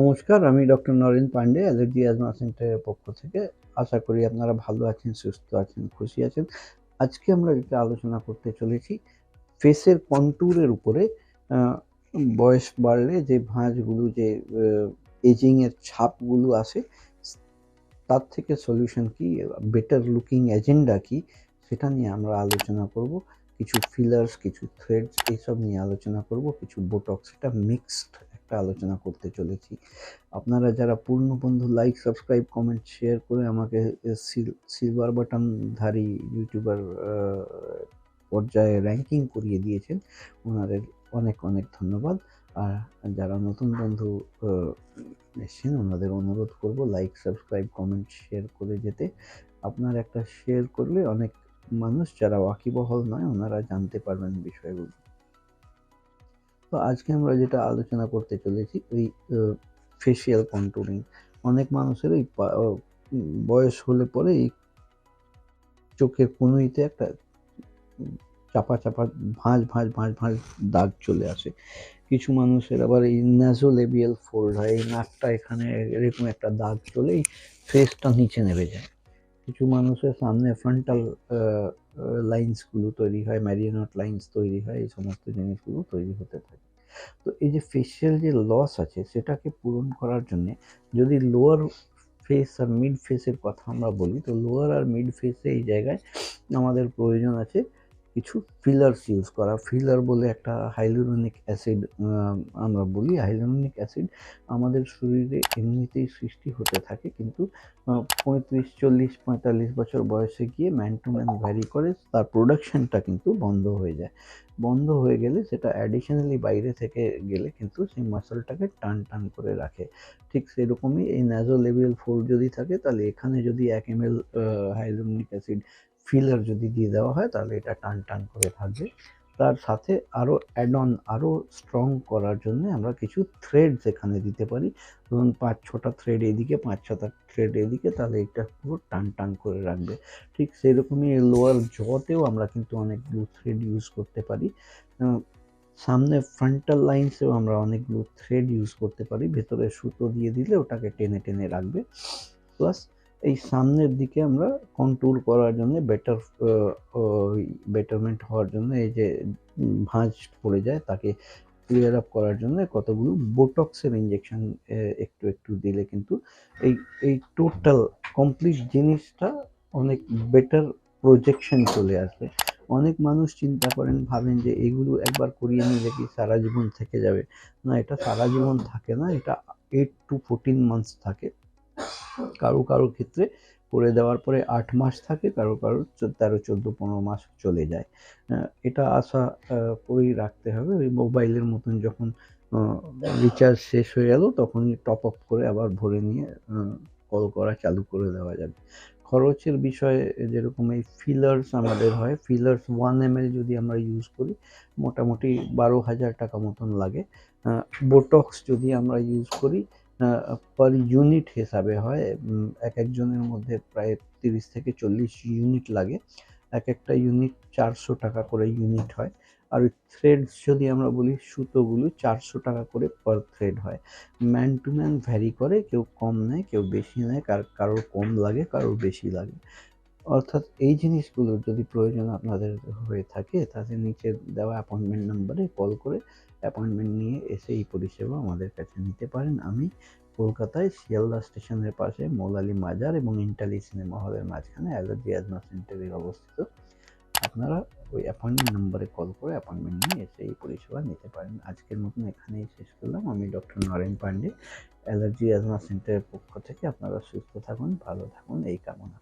নমস্কার, আমি doctor Naren Pande, allergy asthma সেন্টারের পক্ষ থেকে। আশা করি আপনারা ভালো আছেন, সুস্থ আছেন, খুশি আছেন। আজকে আমরা যেটা আলোচনা করতে চলেছি, ফেসের কন্ট্যুরের উপরে বয়স বাড়লে যে ভাঁজগুলো, যে এজিংয়ের ছাপগুলো আসে, তার থেকে সলিউশন কি বেটার লুকিং এজেন্ডা কি, সেটা নিয়ে আমরা আলোচনা করব। কিছু ফিলার্স কিছু থ্রেডস এইসব নিয়ে আলোচনা করব, কিছু বোটক্স এটা মিক্সড একটা আলোচনা করতে চলেছি। আপনারা যারা পূর্ণ বন্ধু লাইক সাবস্ক্রাইব কমেন্ট শেয়ার করে আমাকে সিলভার বাটনধারী ইউটিউবার পর্যায়ে র্যাঙ্কিং করিয়ে দিয়েছেন, ওনাদের অনেক অনেক ধন্যবাদ। আর যারা নতুন বন্ধু এসেছেন, ওনাদের অনুরোধ করব লাইক সাবস্ক্রাইব কমেন্ট শেয়ার করে যেতে। আপনার একটা শেয়ার করলে অনেক মানুষ যারা ওয়াকিবহল নয়, ওনারা জানতে পারবেন বিষয়গুলো। তো আজকে আমরা যেটা আলোচনা করতে চলেছি, ওই ফেসিয়াল কন্ট্রোলিং অনেক মানুষের এই বয়স হলে পরে এই চোখের কনুইতে একটা চাপা চাপা ভাঁজ ভাঁজ ভাঁজ ভাঁজ দাগ চলে আসে। কিছু মানুষের আবার এই ন্যাজোলেবিয়াল ফোল্ড হয়, এই নাকটা এখানে এরকম একটা দাগ চলে এই ফেসটা নিচে নেমে যায়। কিছু মানুষের সামনে ফ্রন্টাল লাইন্সগুলো তৈরি হয় ম্যারিনট লাইন্স তৈরি হয়, এই সমস্ত জিনিসগুলো তৈরি হতে থাকে। তো এই যে ফেসিয়াল যে লস আছে, সেটাকে পূরণ করার জন্যে যদি লোয়ার ফেস আর মিড ফেসের কথা আমরা বলি, তো লোয়ার আর মিড ফেসে এই জায়গায় আমাদের প্রয়োজন আছে কিছু ফিলার্স ইউজ করা। ফিলার বলে একটা হাইলোরনিক অ্যাসিড আমরা বলি হাইলোরনিক অ্যাসিড আমাদের শরীরে এমনিতেই সৃষ্টি হতে থাকে কিন্তু পঁয়ত্রিশ, চল্লিশ, পঁয়তাল্লিশ বছর বয়সে গিয়ে ম্যান টু ম্যান ভ্যারি করে, তার প্রোডাকশানটা কিন্তু বন্ধ হয়ে যায়। বন্ধ হয়ে গেলে সেটা অ্যাডিশনালি বাইরে থেকে গেলে কিন্তু সেই মাসলটাকে টান টান করে রাখে। ঠিক সেরকমই এই ন্যাজো লেভেল ফোল্ড যদি থাকে, তাহলে এখানে যদি এক M L hyaluronic acid filler যদি দিয়ে দেওয়া হয়, তাহলে এটা টান টান করে থাকবে। তার সাথে আরও অ্যাড অন আরও স্ট্রং করার জন্য আমরা কিছু থ্রেডস এখানে দিতে পারি। ধরুন পাঁচ ছটা থ্রেড এদিকে, পাঁচ ছটা থ্রেড এদিকে, তাহলে এটা পুরো টান টান করে রাখবে। ঠিক সেরকমই লোয়ার জতেও আমরা কিন্তু অনেকগুলো থ্রেড ইউজ করতে পারি। সামনে ফ্রন্টাল লাইন্সেও আমরা অনেকগুলো থ্রেড ইউজ করতে পারি। ভেতরে সুতো দিয়ে দিলে ওটাকে টেনে টেনে রাখবে। প্লাস এই সামনের দিকে আমরা কন্ট্রোল করার জন্য বেটার বেটারমেন্ট হওয়ার জন্য এই যে ভাঁজ পড়ে যায় তাকে ক্লিয়ার আপ করার জন্য কতগুলো বোটক্সের ইঞ্জেকশন একটু একটু দিলে কিন্তু এই এই টোটাল কমপ্লিট জিনিসটা অনেক বেটার প্রজেকশন চলে আসবে। অনেক মানুষ চিন্তা করেন, ভাবেন যে এগুলো একবার করিয়ে নিলে কি সারা জীবন থেকে যাবে? না, এটা সারা জীবন থাকে না, এটা এইট টু ফোরটিন মান্থস থাকে। কারও কারও ক্ষেত্রে করে দেওয়ার পরে আট মাস থাকে, কারও কারও তেরো, চোদ্দ, পনেরো মাস চলে যায়। এটা আশা করেই রাখতে হবে। ওই মোবাইলের মতন যখন রিচার্জ শেষ হয়ে গেল, তখনই টপ আপ করে আবার ভরে নিয়ে কল করা চালু করে দেওয়া যাবে। খরচের বিষয়ে যেরকম এই ফিলার্স আমাদের হয় ফিলার্স ওয়ান এম যদি আমরা ইউজ করি, মোটামুটি বারো হাজার টাকা মতন লাগে। বোটক্স যদি আমরা ইউজ করি পার ইউনিট হিসাবে হয় এক একজনের মধ্যে প্রায় তিরিশ থেকে চল্লিশ ইউনিট লাগে। এক একটা ইউনিট চারশো টাকা করে ইউনিট হয়। আর থ্রেড যদি আমরা বলি, সুতোগুলো চারশো টাকা করে পার থ্রেড হয়। ম্যান টু ম্যান ভ্যারি করে, কেউ কম নেয়, কেউ বেশি নেয়, কার, কারোর কম লাগে, কারোর বেশি লাগে। অর্থাৎ এই জিনিসগুলোর যদি প্রয়োজন আপনাদের হয়ে থাকে তাহলে নিচে দেওয়া অ্যাপয়েন্টমেন্ট নাম্বারে কল করে অ্যাপয়েন্টমেন্ট নিয়ে এসে এই পরিষেবা আমাদের কাছে নিতে পারেন। আমি কলকাতায় শিয়ালদা স্টেশনের পাশে মৌলালি মাজার এবং ইন্টালি সিনেমা হলের মাঝখানে অ্যালার্জি অ্যাজমা সেন্টারে অবস্থিত। আপনারা ওই অ্যাপয়েন্টমেন্ট নম্বরে কল করে অ্যাপয়েন্টমেন্ট নিয়ে এসে এই পরিষেবা নিতে পারেন। আজকের মতন এখানেই শেষ করলাম। আমি doctor Naren Pande allergy asthma সেন্টারের পক্ষ থেকে আপনারা সুস্থ থাকুন, ভালো থাকুন, এই কামনা